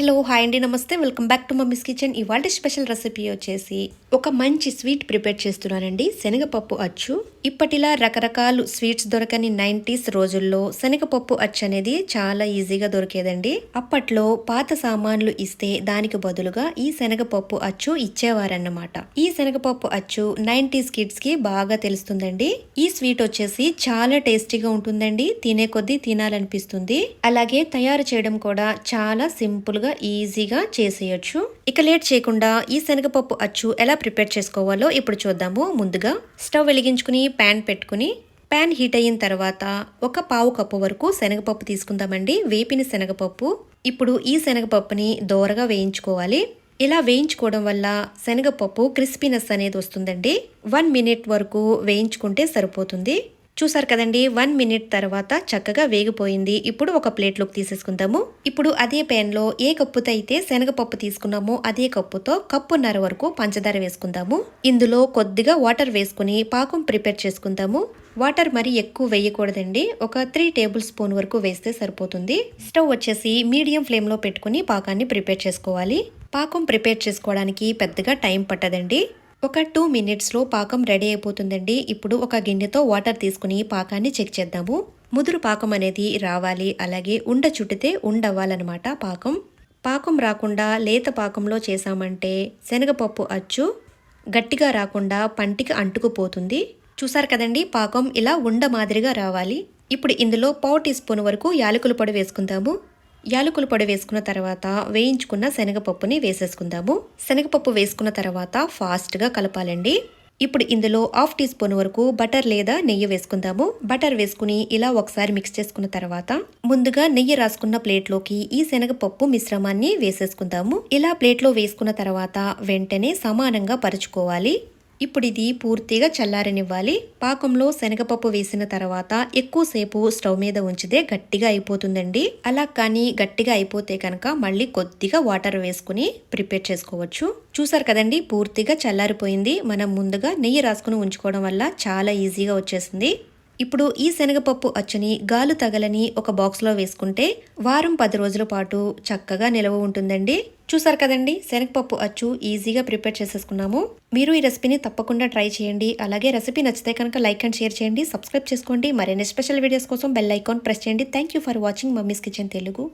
Hello hi అండి నమస్తే. Welcome back to mummy's kitchen. ఇవాళ స్పెషల్ రెసిపీ వచ్చేసి ఒక మంచి స్వీట్ ప్రిపేర్ చేస్తున్నానండి. శనగపప్పు అచ్చు ఇప్పటిలా రకరకాల స్వీట్స్ దొరకని నైంటీస్ రోజుల్లో శనగపప్పు అచ్చు అనేది చాలా ఈజీగా దొరికేదండి. అప్పట్లో పాత సామాన్లు ఇస్తే దానికి బదులుగా ఈ శనగపప్పు అచ్చు ఇచ్చేవారన్నమాట. ఈ శనగపప్పు అచ్చు నైంటీస్ కిడ్స్కి బాగా తెలుస్తుందండి. ఈ స్వీట్ వచ్చేసి చాలా టేస్టీగా ఉంటుందండి. తినే కొద్దీ తినాలనిపిస్తుంది. అలాగే తయారు చేయడం కూడా చాలా సింపుల్గా ఈజీగా చేసేయచ్చు. ఇక లేట్ చేయకుండా ఈ శనగపప్పు అచ్చు ఎలా ప్రిపేర్ చేసుకోవాలో ఇప్పుడు చూద్దాము. ముందుగా స్టవ్ వెలిగించుకుని ప్యాన్ పెట్టుకుని ప్యాన్ హీట్ అయిన తర్వాత ఒక పావు కప్పు వరకు శనగపప్పు తీసుకుందామండి. వేపిన శనగపప్పు. ఇప్పుడు ఈ శనగపప్పుని దోరగా వేయించుకోవాలి. ఇలా వేయించుకోవడం వల్ల శనగపప్పు క్రిస్పీనెస్ అనేది వస్తుందండి. వన్ మినిట్ వరకు వేయించుకుంటే సరిపోతుంది. చూసారు కదండి వన్ మినిట్ తర్వాత చక్కగా వేగిపోయింది. ఇప్పుడు ఒక ప్లేట్లోకి తీసేసుకుందాము. ఇప్పుడు అదే ప్యాన్లో ఏ కప్పుతో అయితే శనగపప్పు తీసుకున్నామో అదే కప్పుతో కప్పున్నర వరకు పంచదార వేసుకుందాము. ఇందులో కొద్దిగా వాటర్ వేసుకుని పాకం ప్రిపేర్ చేసుకుందాము. వాటర్ మరి ఎక్కువ వేయకూడదండి. ఒక త్రీ టేబుల్ స్పూన్ వరకు వేస్తే సరిపోతుంది. స్టవ్ వచ్చేసి మీడియం ఫ్లేమ్లో పెట్టుకుని పాకాన్ని ప్రిపేర్ చేసుకోవాలి. పాకం ప్రిపేర్ చేసుకోవడానికి పెద్దగా టైం పట్టదండి. ఒక టూ మినిట్స్లో పాకం రెడీ అయిపోతుందండి. ఇప్పుడు ఒక గిన్నెతో వాటర్ తీసుకుని పాకాన్ని చెక్ చేద్దాము. ముదురు పాకం అనేది రావాలి. అలాగే ఉండ చుట్టితే ఉండవ్వాలన్నమాట పాకం. పాకం రాకుండా లేత పాకంలో చేసామంటే శనగపప్పు అచ్చు గట్టిగా రాకుండా పంటికి అంటుకుపోతుంది. చూసారు కదండి పాకం ఇలా ఉండ మాదిరిగా రావాలి. ఇప్పుడు ఇందులో పావు టీ స్పూన్ వరకు యాలకుల పొడి వేసుకుందాము. యాలకుల పొడి వేసుకున్న తర్వాత వేయించుకున్న శనగపప్పుని వేసేసుకుందాము. శనగపప్పు వేసుకున్న తర్వాత ఫాస్ట్గా కలపాలండి. ఇప్పుడు ఇందులో హాఫ్ టీ స్పూన్ వరకు బటర్ లేదా నెయ్యి వేసుకుందాము. బటర్ వేసుకుని ఇలా ఒకసారి మిక్స్ చేసుకున్న తర్వాత ముందుగా నెయ్యి రాసుకున్న ప్లేట్లోకి ఈ శనగపప్పు మిశ్రమాన్ని వేసేసుకుందాము. ఇలా ప్లేట్లో వేసుకున్న తర్వాత వెంటనే సమానంగా పరుచుకోవాలి. ఇప్పుడు ఇది పూర్తిగా చల్లారనివ్వాలి. పాకంలో శనగపప్పు వేసిన తర్వాత ఎక్కువసేపు స్టవ్ మీద ఉంచితే గట్టిగా అయిపోతుందండి. అలా కానీ గట్టిగా అయిపోతే కనుక మళ్ళీ కొద్దిగా వాటర్ వేసుకుని ప్రిపేర్ చేసుకోవచ్చు. చూసారు కదండి పూర్తిగా చల్లారిపోయింది. మనం ముందుగా నెయ్యి రాసుకుని ఉంచుకోవడం వల్ల చాలా ఈజీగా వచ్చేసింది. ఇప్పుడు ఈ శనగపప్పు అచ్చుని గాలు తగలని ఒక బాక్స్లో వేసుకుంటే వారం పది రోజుల పాటు చక్కగా నిలవ ఉంటుందండి. చూసారు కదండి? శనగపప్పు అచ్చు ఈజీగా ప్రిపేర్ చేసేసుకున్నాము. మీరు ఈ రెసిపీని తప్పకుండా ట్రై చేయండి. అలాగే రెసిపీ నచ్చితే కనుక లైక్ అండ్ షేర్ చేయండి. సబ్స్క్రైబ్ చేసుకోండి. మరిన్ని స్పెషల్ వీడియోస్ కోసం బెల్ ఐకాన్ ప్రెస్ చేయండి. Thank you for watching mummy's kitchen Telugu.